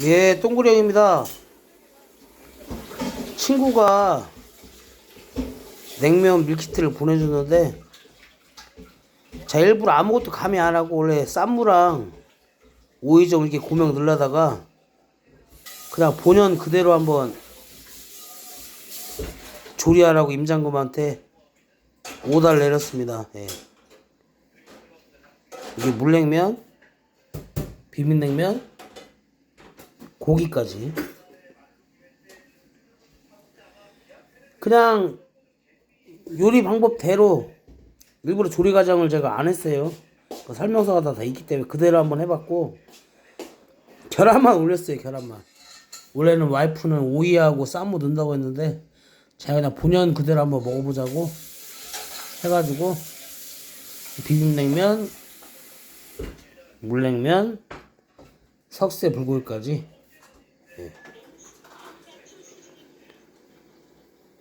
예, 동구리 형입니다. 친구가 냉면 밀키트를 보내줬는데, 자, 일부러 아무것도 가미 안 하고, 원래 쌈무랑 오이 좀 이렇게 고명 넣으려다가, 그냥 본연 그대로 한번 조리하라고 임장검한테 오다를 내렸습니다. 예. 이게 물냉면, 비빔냉면, 고기까지. 그냥 요리 방법대로 일부러 조리 과정을 제가 안 했어요. 그 설명서가 다, 다 있기 때문에 그대로 한번 해봤고 계란만 올렸어요. 계란만. 원래는 와이프는 오이하고 쌈무 넣는다고 했는데 제가 그냥 본연 그대로 한번 먹어보자고 해가지고 비빔냉면, 물냉면, 석쇠 불고기까지 예.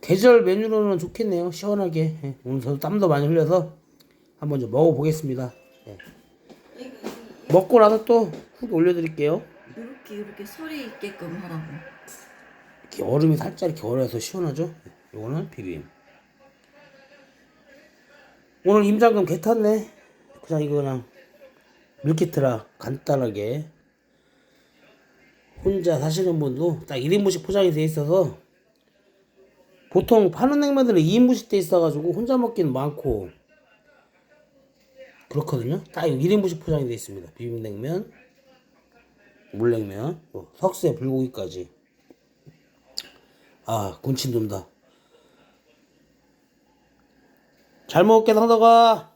계절 메뉴로는 좋겠네요. 시원하게 예. 오늘 저도 땀도 많이 흘려서 한번 좀 먹어보겠습니다. 예. 먹고 나서 또 후기 올려드릴게요. 이렇게 이렇게 소리 있게끔 하라고. 이렇게 얼음이 살짝 이렇게 얼어서 시원하죠? 이거는 비빔. 오늘 임장금 개 탔네. 그냥 이거 그냥 밀키트라 간단하게 혼자 사시는 분도 딱 1인분씩 포장이 돼 있어서 보통 파는 냉면들은 2인분씩 돼 있어가지고 혼자 먹기는 많고 그렇거든요. 딱 1인분씩 포장이 돼 있습니다. 비빔냉면, 물냉면, 뭐 석쇠 불고기까지. 아, 군침 돈다. 잘 먹을게, 상덕아.